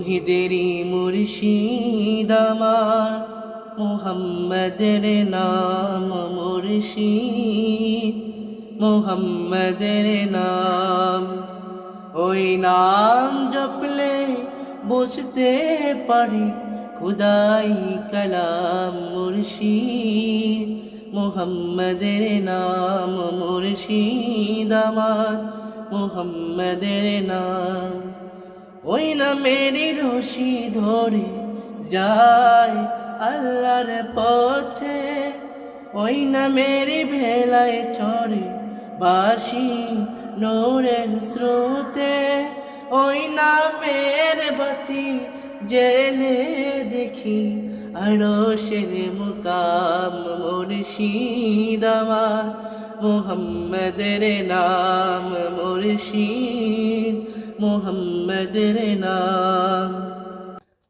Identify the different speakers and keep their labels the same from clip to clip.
Speaker 1: তৌহিদেরি মুর্শিদ আমার। মোহাম্মদের নাম মুর্শিদ। মোহাম্মদের নাম। ওই নাম জপলে বুঝতে পারি খুদাই কালাম মুর্শিদ। মোহাম্মদের নাম মুর্শিদ আমার। মোহাম্মদের নাম ওই না মেরি রশি ধরে যায় আল্লাহর পথে। ওই না মেরি ভেলায় চড়ে বাসি নোরের স্রোতে। ওই না মের বাতি জেলে দেখি আরশের মুকাম মুর্শিদ আমার। মোহাম্মদের নাম মুর্শিদ। মোহাম্মদের নাম।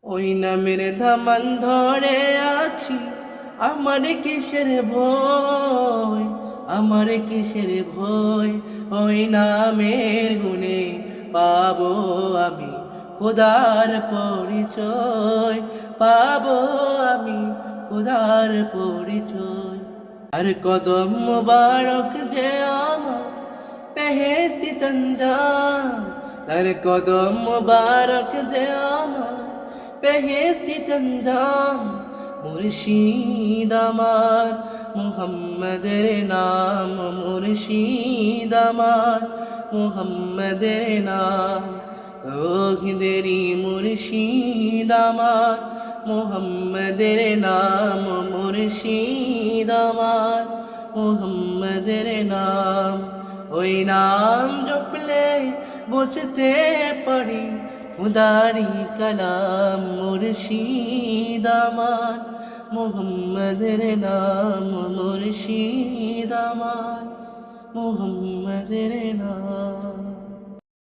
Speaker 1: ওই নামের ধামান ধরে আছি, আমার কিসের ভয়? আমার কিসের ভয়? ওই নামের গুণে পাবো আমি খোদার পরিচয়। পাবো আমি খোদার পরিচয়। আর কদম মুবারক যে আমার পেহেস্তি তঞ্জাম। তার কদম মুবারক যে আমার পেহেস্তি তঞ্জাম, মুর্শিদ আমার, মুহাম্মদের নাম, মুর্শিদ আমার, মুহাম্মদের নাম, রোহিদেরি মুর্শিদ আমার, মুহাম্মদের নাম, মুর্শিদ আমার, মুহাম্মদের নাম, ওই নাম জপলে বুঝতে পারি খুদারি কালাম মুর্শিদ আমার মুহাম্মদের নাম মুর্শিদ আমার মুহাম্মদের নাম